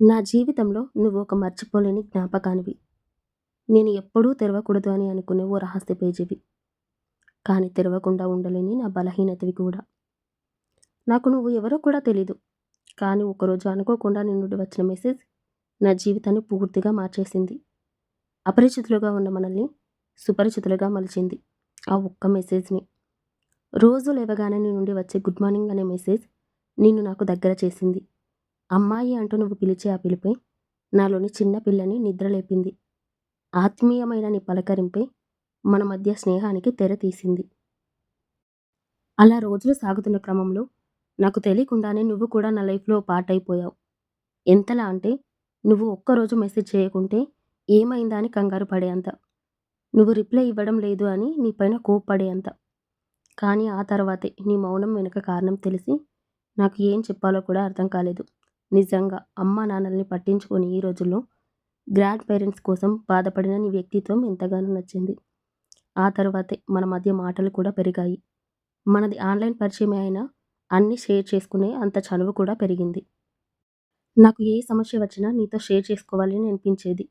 నా జీవితంలో నువ్వు ఒక మర్చిపోలేని జ్ఞాపకానివి. నేను ఎప్పుడూ తెరవకూడదు అని అనుకునే ఓ రహస్య పేజీవి. కానీ తెరవకుండా ఉండలేని నా బలహీనతవి కూడా. నాకు నువ్వు ఎవరో కూడా తెలీదు. కానీ ఒకరోజు అనుకోకుండా నీ వచ్చిన మెసేజ్ నా జీవితాన్ని పూర్తిగా మార్చేసింది. అపరిచితులుగా ఉన్న మనల్ని సుపరిచితులుగా మలిచింది ఆ ఒక్క మెసేజ్‌ని. రోజు లేవగానే నీ నుండి వచ్చే గుడ్ మార్నింగ్ అనే మెసేజ్ నిన్ను నాకు దగ్గర చేసింది. అమ్మాయి అంటూ నువ్వు పిలిచే ఆ పిలిపై నాలోని చిన్న పిల్లని నిద్రలేపింది. ఆత్మీయమైన నీ పలకరింపై మన మధ్య స్నేహానికి తెర తీసింది. అలా రోజులు సాగుతున్న క్రమంలో నాకు తెలియకుండానే నువ్వు కూడా నా లైఫ్‌లో పాటైపోయావు ఎంతలా అంటే నువ్వు ఒక్కరోజు మెసేజ్ చేయకుంటే ఏమైందా అని కంగారు పడేంత. నువ్వు రిప్లై ఇవ్వడం లేదు అని నీపైన కోప్పడేంత. కానీ ఆ తర్వాతే నీ మౌనం వెనుక కారణం తెలిసి నాకు ఏం చెప్పాలో కూడా అర్థం కాలేదు. నిజంగా అమ్మానాన్నల్ని పట్టించుకొని ఈ రోజుల్లో గ్రాండ్ పేరెంట్స్ కోసం బాధపడిన నీ వ్యక్తిత్వం ఎంతగానో నచ్చింది. ఆ తర్వాతే మన మధ్య మాటలు కూడా పెరిగాయి. మనది ఆన్‌లైన్ పరిచయమే అయినా అన్నీ షేర్ చేసుకునే అంత చనువు కూడా పెరిగింది. నాకు ఏ సమస్య వచ్చినా నీతో షేర్ చేసుకోవాలని అనిపించేది.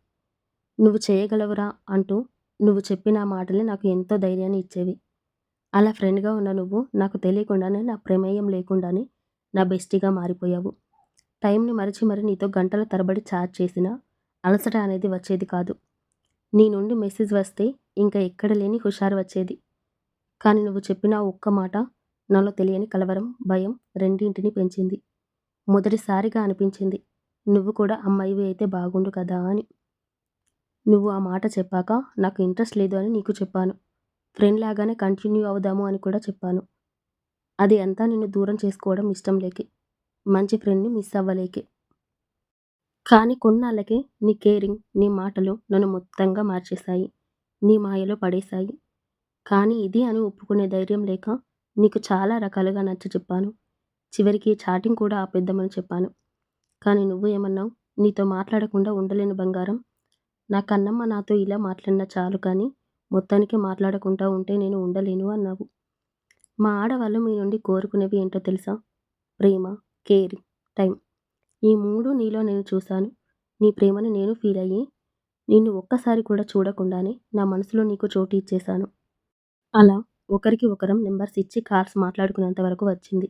నువ్వు చేయగలవురా అంటూ నువ్వు చెప్పిన మాటలే నాకు ఎంతో ధైర్యాన్ని ఇచ్చేవి. అలా ఫ్రెండ్‌గా ఉన్న నువ్వు నాకు తెలియకుండానే నా ప్రమేయం లేకుండానే నా బెస్టీగా మారిపోయావు. టైంని మరచి మరి నీతో గంటల తరబడి చాట్ చేసినా అలసట అనేది వచ్చేది కాదు. నీ నుండి మెసేజ్ వస్తే ఇంకా ఎక్కడ లేని హుషారు వచ్చేది. కానీ నువ్వు చెప్పిన ఆ ఒక్క మాట నాలో తెలియని కలవరం, భయం రెండింటిని పెంచింది. మొదటిసారిగా అనిపించింది నువ్వు కూడా అమ్మాయివి అయితే బాగుండు కదా అని. నువ్వు ఆ మాట చెప్పాక నాకు ఇంట్రెస్ట్ లేదు అని నీకు చెప్పాను. ఫ్రెండ్ లాగానే కంటిన్యూ అవుదాము అని కూడా చెప్పాను. అది అంతా నిన్ను దూరం చేసుకోవడం ఇష్టం లేకే. మంచి ఫ్రెండ్‌ని మిస్ అవ్వలేకే. కానీ కొన్నాళ్ళకే నీ కేరింగ్, నీ మాటలు నన్ను మొత్తంగా మార్చేశాయి. నీ మాయలో పడేశాయి. కానీ ఇది అని ఒప్పుకునే ధైర్యం లేక నీకు చాలా రకాలుగా నచ్చచెప్పాను. చివరికి చాటింగ్ కూడా ఆపేద్దామని చెప్పాను. కానీ నువ్వు ఏమన్నావు? నీతో మాట్లాడకుండా ఉండలేని బంగారం. నా కన్నమ్మ నాతో ఇలా మాట్లాడినా చాలు కానీ మొత్తానికి మాట్లాడకుండా ఉంటే నేను ఉండలేను అన్నావు. మా ఆడవాళ్ళు మీ నుండి కోరుకునేవి ఏంటో తెలుసా? ప్రేమ, కేర్ టైం. ఈ మూడు నీలో నేను చూశాను. నీ ప్రేమని నేను ఫీల్ అయ్యి నిన్ను ఒక్కసారి కూడా చూడకుండానే నా మనసులో నీకు చోటు ఇచ్చేశాను. అలా ఒకరికి ఒకరం నెంబర్స్ ఇచ్చి కాల్స్ మాట్లాడుకునేంత వరకు వచ్చింది.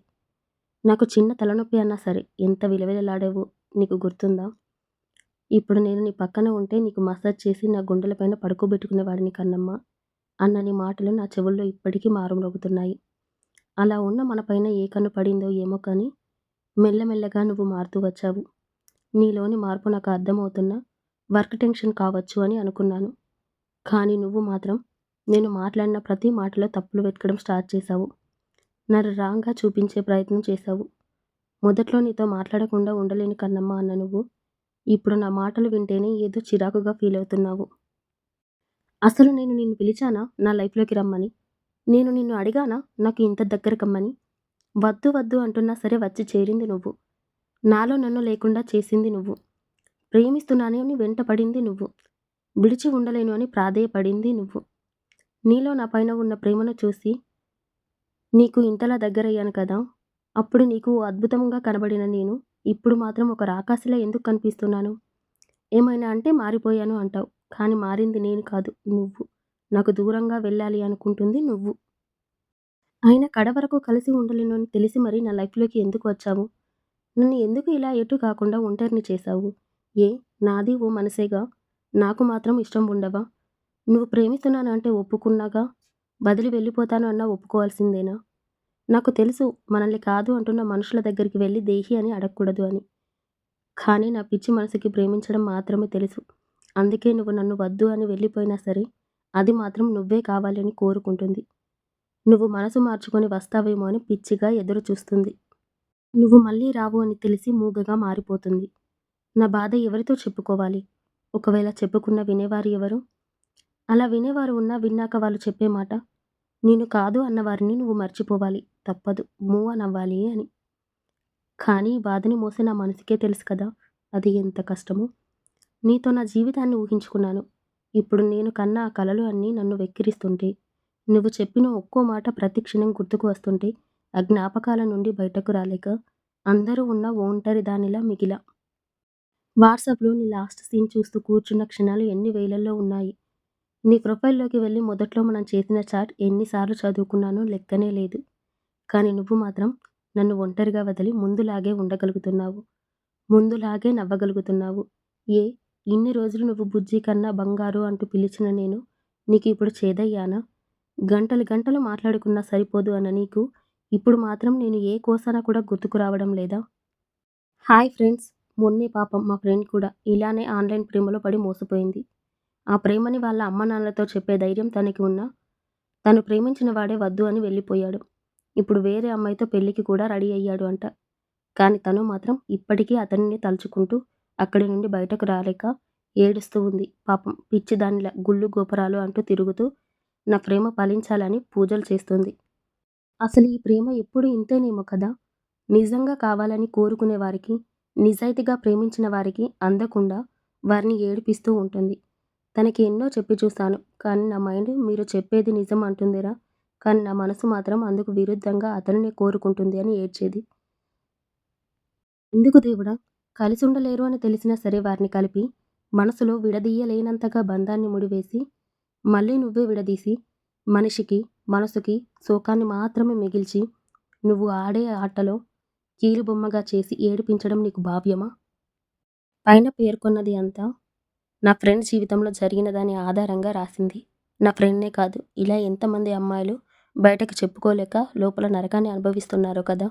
నాకు చిన్న తలనొప్పి అన్నా సరే ఎంత విలవిలలాడేవో నీకు గుర్తుందా? ఇప్పుడు నేను నీ పక్కన ఉంటే నీకు మసాజ్ చేసి నా గుండెలపైన పడుకోబెట్టుకునేవాడిని కన్నమ్మ అన్న నీ మాటలు నా చెవుల్లో ఇప్పటికీ మారుమ్రోగుతున్నాయి. అలా ఉన్న మనపైన ఏ కన్ను పడిందో ఏమో కానీ మెల్లమెల్లగా నువ్వు మారుతూ వచ్చావు. నీలోని మార్పు నాకు అర్థమవుతున్నా వర్క్ టెన్షన్ కావచ్చు అని అనుకున్నాను. కానీ నువ్వు మాత్రం నేను మాట్లాడిన ప్రతి మాటలో తప్పులు వెతకడం స్టార్ట్ చేశావు. నన్ను రాంగ్‌గా చూపించే ప్రయత్నం చేశావు. మొదట్లో నీతో మాట్లాడకుండా ఉండలేని కన్నమ్మ అన్న నువ్వు ఇప్పుడు నా మాటలు వింటేనే ఏదో చిరాకుగా ఫీల్ అవుతున్నావు అసలు నేను నిన్ను పిలిచానా నా లైఫ్‌లోకి రమ్మని? నేను నిన్ను అడిగానా నాకు ఇంత దగ్గరకమ్మని వద్దు వద్దు అంటున్నా సరే వచ్చి చేరింది నువ్వు. నాలో నన్ను లేకుండా చేసింది నువ్వు. ప్రేమిస్తున్నానని వెంట పడింది నువ్వు. విడిచి ఉండలేను అని ప్రాధేయపడింది నువ్వు. నీలో నా పైన ఉన్న ప్రేమను చూసి నీకు ఇంతలా దగ్గరయ్యాను కదా! అప్పుడు నీకు అద్భుతంగా కనబడిన నేను ఇప్పుడు మాత్రం ఒక రాకాసిలా ఎందుకు కనిపిస్తున్నాను? ఏమైనా అంటే మారిపోయాను అంటావు. కానీ మారింది నేను కాదు నువ్వు. నాకు దూరంగా వెళ్ళాలి అనుకుంటుంది నువ్వు. ఆయన కడవరకు కలిసి ఉండలేను అని తెలిసి మరీ నా లైఫ్‌లోకి ఎందుకు వచ్చావు? నన్ను ఎందుకు ఇలా ఎటు కాకుండా ఒంటరిని చేశావు? ఏ నాది ఓ మనసేగా! నాకు మాత్రం ఇష్టం ఉండవా? నువ్వు ప్రేమిస్తున్నాను అంటే ఒప్పుకున్నాగా బదిలి వెళ్ళిపోతాను అన్నా ఒప్పుకోవాల్సిందేనా? నాకు తెలుసు మనల్ని కాదు అంటున్న మనుషుల దగ్గరికి వెళ్ళి దేహి అని అడగకూడదు అని. కానీ నా పిచ్చి మనసుకి ప్రేమించడం మాత్రమే తెలుసు. అందుకే నువ్వు నన్ను వద్దు అని వెళ్ళిపోయినా సరే అది మాత్రం నువ్వే కావాలని కోరుకుంటుంది. నువ్వు మనసు మార్చుకొని వస్తావేమో అని పిచ్చిగా ఎదురు చూస్తుంది. నువ్వు మళ్ళీ రావు అని తెలిసి మూగగా మారిపోతుంది. నా బాధ ఎవరితో చెప్పుకోవాలి? ఒకవేళ చెప్పుకున్న వినేవారు ఎవరు? అలా వినేవారు ఉన్నా విన్నాక వాళ్ళు చెప్పే మాట నేను కాదు అన్నవారిని నువ్వు మర్చిపోవాలి. తప్పదు. మూవ్ అనవ్వాలి అవ్వాలి అని. కానీ బాధని మోసే నా మనసుకే తెలుసు కదా! అది ఎంత కష్టమో. నీతో నా జీవితాన్ని ఊహించుకున్నాను. ఇప్పుడు నేను కన్న ఆ కలలు అన్నీ నన్ను వెక్కిరిస్తుంటే, నువ్వు చెప్పిన ఒక్కో మాట ప్రతి క్షణం గుర్తుకు వస్తుంటే ఆ జ్ఞాపకాల నుండి బయటకు రాలేక అందరూ ఉన్న ఒంటరి దానిలా మిగిలా. వాట్సాప్లో నీ లాస్ట్ సీన్ చూస్తూ కూర్చున్న క్షణాలు ఎన్ని వేలల్లో ఉన్నాయి. నీ ప్రొఫైల్లోకి వెళ్ళి మొదట్లో మనం చేసిన చాట్ ఎన్నిసార్లు చదువుకున్నానో లెక్కనే లేదు. కానీ నువ్వు మాత్రం నన్ను ఒంటరిగా వదిలి ముందులాగే ఉండగలుగుతున్నావు. ముందులాగే నవ్వగలుగుతున్నావు. ఏ ఇన్ని రోజులు నువ్వు బుజ్జి కన్నా బంగారు అంటూ పిలిచిన నేను నీకు ఇప్పుడు చేదయ్యానా? గంటలు గంటలు మాట్లాడుకున్నా సరిపోదు అన్న నీకు? ఇప్పుడు మాత్రం నేను ఏ కోసానా కూడా గుర్తుకు రావడం లేదా? హాయ్ ఫ్రెండ్స్ మొన్నే పాపం మా ఫ్రెండ్ కూడా ఇలానే ఆన్లైన్ ప్రేమలో పడి మోసపోయింది. ఆ ప్రేమని వాళ్ళ అమ్మ నాన్నలతో చెప్పే ధైర్యం తనకి ఉన్నా తను ప్రేమించిన వాడే వద్దు అని వెళ్ళిపోయాడు. ఇప్పుడు వేరే అమ్మాయితో పెళ్ళికి కూడా రెడీ అయ్యాడు అంట. కానీ తను మాత్రం ఇప్పటికీ అతనిని తలుచుకుంటూ అక్కడి నుండి బయటకు రాలేక ఏడుస్తూ ఉంది. పాపం పిచ్చి దానిలా గుళ్ళు గోపురాలు అంటూ తిరుగుతూ నా ప్రేమ ఫలించాలని పూజలు చేస్తుంది. అసలు ఈ ప్రేమ ఎప్పుడు ఇంతేనేమో కదా? నిజంగా కావాలని కోరుకునే వారికి నిజాయితీగా ప్రేమించిన వారికి అందకుండా వారిని ఏడిపిస్తూ ఉంటుంది. తనకి ఎన్నో చెప్పి చూస్తాను కానీ నా మైండ్ మీరు చెప్పేది నిజం అంటుందిరా. కానీ నా మనసు మాత్రం అందుకు విరుద్ధంగా అతనునే కోరుకుంటుంది అని ఏడ్చేది. ఎందుకు దేవుడా? కలిసి ఉండలేరు అని తెలిసినా సరే వారిని కలిపి మనసులో విడదీయలేనంతగా బంధాన్ని ముడివేసి మళ్ళీ నువ్వే విడదీసి మనిషికి మనసుకి శోకాన్ని మాత్రమే మిగిల్చి నువ్వు ఆడే ఆటలో కీలుబొమ్మగా చేసి ఏడిపించడం నీకు భావ్యమా? పైన పేర్కొన్నది అంతా నా ఫ్రెండ్ జీవితంలో జరిగిన దాని ఆధారంగా రాసింది. నా ఫ్రెండ్నే కాదు ఇలా ఎంతమంది అమ్మాయిలు బయటకు చెప్పుకోలేక లోపల నరకాన్ని అనుభవిస్తున్నారో కదా?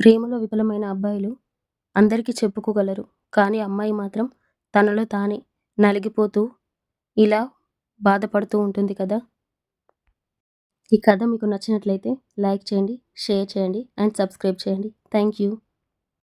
ప్రేమలో విఫలమైన అబ్బాయిలు అందరికీ చెప్పుకోగలరు కానీ అమ్మాయి మాత్రం తనలో తానే నలిగిపోతూ ఇలా బాధపడుతూ ఉంటుంది కదా? ఈ కథ మీకు నచ్చినట్లయితే లైక్ చేయండి షేర్ చేయండి అండ్ సబ్స్క్రైబ్ చేయండి. Thank you.